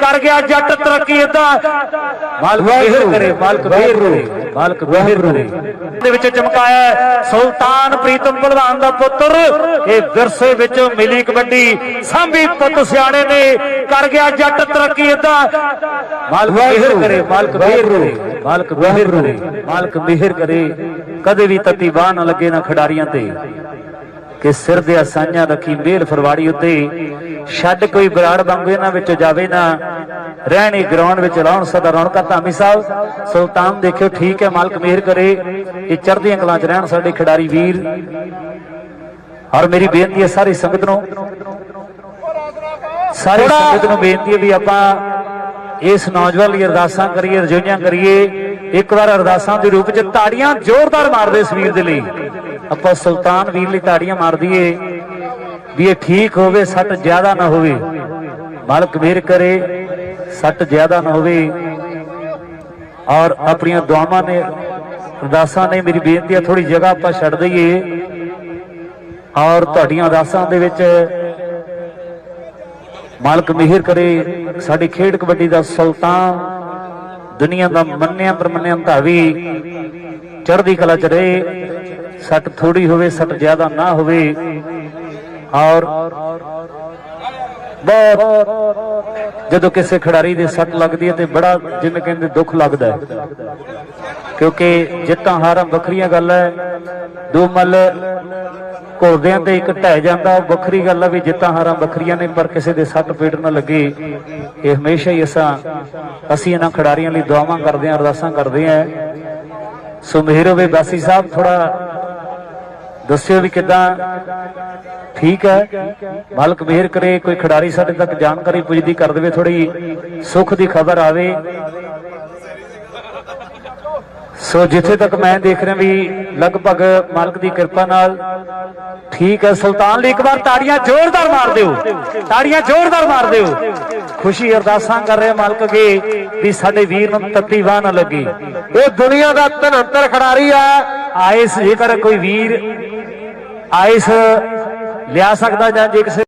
ਕਰ ਗਿਆ ਜੱਟ ਤਰੱਕੀ ਇਦਾਂ ਮਾਲਕ ਮਿਹਰ ਕਰੇ ਮਾਲਕ ਮਿਹਰ ਕਰੇ ਮਾਲਕ ਮਿਹਰ ਕਰੇ। ਦੇ ਵਿੱਚ ਚਮਕਾਇਆ ਸੁਲਤਾਨ ਪ੍ਰੀਤਮ ਭਲਵਾਨ ਦਾ ਪੁੱਤਰ। ਇਹ ਵਿਰਸੇ ਵਿੱਚ ਮਿਲੀ ਕਬੱਡੀ। ਸਾਂਭੀ ਪੁੱਤ ਸਿਆਣੇ ਨੇ। ਕਰ ਗਿਆ ਜੱਟ ਤਰੱਕੀ ਇਦਾਂ ਮਾਲਕ ਮਿਹਰ ਕਰੇ ਮਾਲਕ ਮਿਹਰ ਕਰੇ ਮਾਲਕ ਮਿਹਰ ਕਰੇ ਮਾਲਕ ਮਿਹਰ ਕਰੇ। ਕਦੇ ਵੀ ਤਤੀ ਬਾਹ ਨਾ ਲੱਗੇ ਨਾ ਖਿਡਾਰੀਆਂ ਤੇ। ਕਿ ਸਿਰ ਦੇ ਅਸਾਈਆਂ ਰੱਖੀ ਮੇਲ ਫਰਵਾੜੀ ਉੱਤੇ ਛੱਡ ਕੋਈ ਬਰਾੜ ਵਾਂਗੂ ਇਹਨਾਂ ਵਿੱਚ ਜਾਵੇ ਨਾ ਰਹਿਣੀ ਗਰਾਊਂਡ ਵਿੱਚ ਰੌਣ ਸਦਾ ਰੌਣਕਾਂ ਧਾਮੀ ਸਾਹਿਬ ਸੁਲਤਾਨ ਦੇਖਿਓ ਠੀਕ ਹੈ ਮਾਲਕ ਮਿਹਰ ਕਰੇ ਇਹ ਚੜ੍ਹਦੀਆਂ ਕਲਾਂ 'ਚ ਰਹਿਣ ਸਾਡੇ ਖਿਡਾਰੀ ਵੀਰ। ਔਰ ਮੇਰੀ ਬੇਨਤੀ ਹੈ ਸਾਰੀ ਸੰਗਤ ਨੂੰ ਸਾਰੀ ਸੰਗਤ ਨੂੰ ਬੇਨਤੀ ਹੈ ਵੀ ਆਪਾਂ ਇਸ ਨੌਜਵਾਨ ਲਈ ਅਰਦਾਸਾਂ ਕਰੀਏ ਰਜੋਈਆਂ ਕਰੀਏ ਇੱਕ ਵਾਰ ਅਰਦਾਸਾਂ ਦੇ ਰੂਪ 'ਚ ਤਾੜੀਆਂ ਜ਼ੋਰਦਾਰ ਮਾਰਦੇ ਇਸ ਵੀਰ ਦੇ ਲਈ। ਆਪਾਂ ਸੁਲਤਾਨ ਵੀਰ ਲਈ ਤਾੜੀਆਂ ਮਾਰ ਦਈਏ ਵੀ ਇਹ ਠੀਕ ਹੋਵੇ, ਸੱਟ ਜ਼ਿਆਦਾ ਨਾ ਹੋਵੇ। ਮਾਲਕ ਮਿਹਰ ਕਰੇ, ਸੱਟ ਜ਼ਿਆਦਾ ਨਾ ਹੋਵੇ। ਔਰ ਆਪਣੀਆਂ ਦੁਆਵਾਂ ਨੇ, ਅਰਦਾਸਾਂ ਨੇ ਮੇਰੀ ਬੇਨਤੀ ਆ ਥੋੜੀ ਜਗ੍ਹਾ ਆਪਾਂ ਛੱਡ ਦਈਏ। ਔਰ ਤੁਹਾਡੀਆਂ ਅਰਦਾਸਾਂ ਦੇ ਵਿੱਚ ਮਾਲਕ ਮਿਹਰ ਕਰੇ, ਸਾਡੀ ਖੇਡ ਕਬੱਡੀ ਦਾ ਸੁਲਤਾਨ ਦੁਨੀਆ ਦਾ ਮੰਨਿਆ ਪਰਮੰਨਿਆ ਧਾਵੀ ਚੜ੍ਹਦੀ ਕਲਾ ਚ ਰਹੇ। ਸੱਟ ਥੋੜੀ ਹੋਵੇ, ਸੱਟ ਜ਼ਿਆਦਾ ਨਾ ਹੋਵੇ। ਔਰ ਬਹੁਤ ਜਦੋਂ ਕਿਸੇ ਖਿਡਾਰੀ ਦੇ ਸੱਟ ਲੱਗਦੀ ਹੈ ਤੇ ਬੜਾ ਜਿਵੇਂ ਕਹਿੰਦੇ ਦੁੱਖ ਲੱਗਦਾ ਹੈ। ਕਿਉਂਕਿ ਜਿੱਤਾਂ ਹਾਰਾਂ ਵੱਖਰੀਆਂ ਗੱਲ ਹੈ, ਦੋ ਮੱਲ ਘੋੜਦਿਆਂ ਤੇ ਇੱਕ ਢਹਿ ਜਾਂਦਾ ਉਹ ਵੱਖਰੀ ਗੱਲ ਹੈ ਵੀ ਜਿੱਤਾਂ ਹਾਰਾਂ ਵੱਖਰੀਆਂ ਨੇ, ਪਰ ਕਿਸੇ ਦੇ ਸੱਟ ਪੇਟ ਨਾ ਲੱਗੇ। ਇਹ ਹਮੇਸ਼ਾ ਹੀ ਅਸਾਂ, ਅਸੀਂ ਇਹਨਾਂ ਖਿਡਾਰੀਆਂ ਲਈ ਦੁਆਵਾਂ ਕਰਦੇ ਹਾਂ, ਅਰਦਾਸਾਂ ਕਰਦੇ ਹਾਂ। ਸੋ ਮਿਹਰ ਹੋਵੇ, ਬਾਸੀ ਸਾਹਿਬ ਥੋੜਾ ਦੱਸਿਓ ਵੀ ਕਿਦਾਂ? ਠੀਕ ਹੈ? ਮਾਲਕ ਮਿਹਰ ਕਰੇ, ਕੋਈ ਖਿਡਾਰੀ ਸਾਡੇ ਤੱਕ ਜਾਣਕਾਰੀ ਪੁੱਜਦੀ ਕਰ ਦੇਵੇ ਥੋੜੀ ਸੁੱਖ ਦੀ ਖਬਰ ਆਵੇ। ਸੋ ਜਿੱਥੇ ਤੱਕ ਮੈਂ ਦੇਖ ਰਿਹਾ ਵੀ ਲਗਭਗ ਮਾਲਕ ਦੀ ਕਿਰਪਾ ਨਾਲ ਠੀਕ ਹੈ। ਸੁਲਤਾਨ ਲਈ ਇੱਕ ਵਾਰ ਤਾੜੀਆਂ ਜ਼ੋਰਦਾਰ ਮਾਰ ਦਿਓ। ਤਾੜੀਆਂ ਜ਼ੋਰਦਾਰ ਮਾਰ ਦਿਓ। ਖੁਸ਼ੀ ਅਰਦਾਸਾਂ ਕਰ ਰਹੇ ਮਾਲਕ ਅਗੇ ਵੀ ਸਾਡੇ ਵੀਰ ਨੂੰ ਤੱਤੀ ਵਾਹ ਨਾ ਲੱਗੇ। ਇਹ ਦੁਨੀਆ ਦਾ ਧਨੰਤਰ ਖਿਡਾਰੀ ਆ। ਆਇਸ ਜੇਕਰ ਕੋਈ ਵੀਰ ਆਇਸ ਲਿਆ ਸਕਦਾ ਜਾਂ ਜੇ ਕਿਸੇ